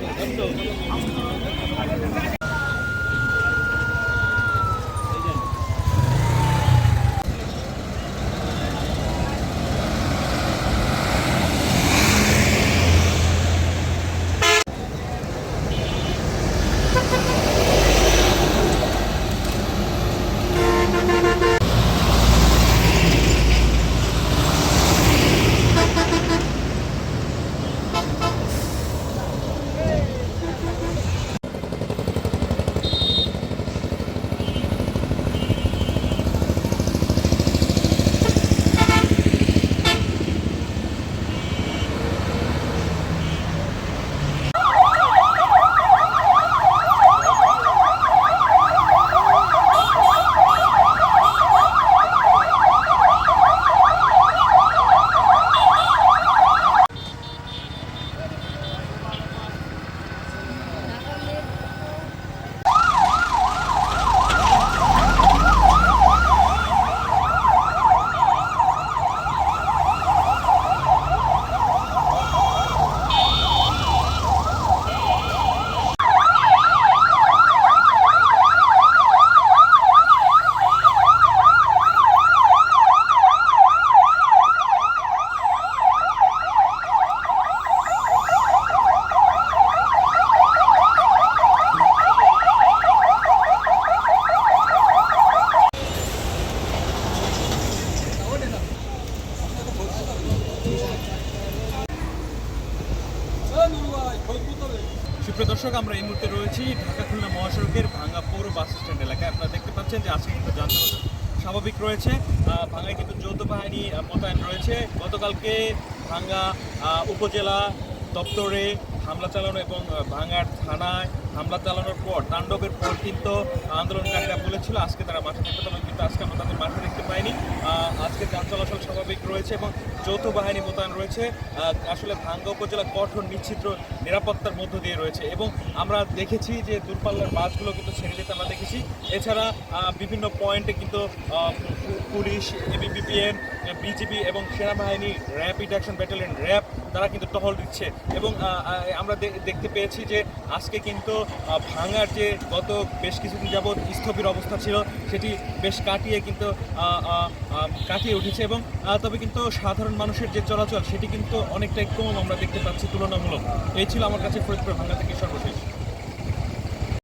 cho đường đường সুপ্রিয় দর্শক আমরা এই মুহূর্তে রয়েছি ঢাকা খুলনা মহাসড়কের ভাঙ্গা পৌর বাস স্ট্যান্ড এলাকায়। আপনারা দেখতে পাচ্ছেন যে আজকে কিন্তু যান স্বাভাবিক রয়েছে। ভাঙ্গায় কিন্তু যৌথ বাহিনী মোতায়েন রয়েছে। গতকালকে ভাঙ্গা উপজেলা দপ্তরে হামলা চালানো এবং আহ, ভাঙ্গার থানায় হামলা চালানোর পর তাণ্ডবের পর কিন্তু আন্দোলনকারীরা বলেছিল আজকে তারা মাঠে থাকতে পারবে কিন্তু আজকে আমরা তাদের মাঠে আজকে যান চলাচল স্বাভাবিক রয়েছে এবং যৌথ বাহিনী মোতায়েন রয়েছে। আসলে ভাঙ্গা উপজেলা কঠোর নিশ্চিত্র নিরাপত্তার মধ্য দিয়ে রয়েছে এবং আমরা দেখেছি যে দূরপাল্লার বাসগুলো কিন্তু ছেড়ে দিতে আমরা দেখেছি। এছাড়া বিভিন্ন পয়েন্টে কিন্তু পুলিশ এবিপিপিএন বিজিবি এবং সেনাবাহিনী র্যাপিড অ্যাকশন ব্যাটালিয়ন র্যাব তারা কিন্তু টহল দিচ্ছে এবং আমরা দেখতে পেয়েছি যে আজকে কিন্তু ভাঙার যে গত বেশ কিছুদিন যাবৎ স্থবির অবস্থা ছিল, সেটি বেশ কাটিয়ে কিন্তু কাটিয়ে উঠেছে এবং তবে কিন্তু সাধারণ মানুষের যে চলাচল, সেটি কিন্তু অনেকটাই কম আমরা দেখতে পাচ্ছি তুলনামূলক। এই ছিল আমার কাছে ফরিদপুর ভাঙ্গা থেকে সর্ব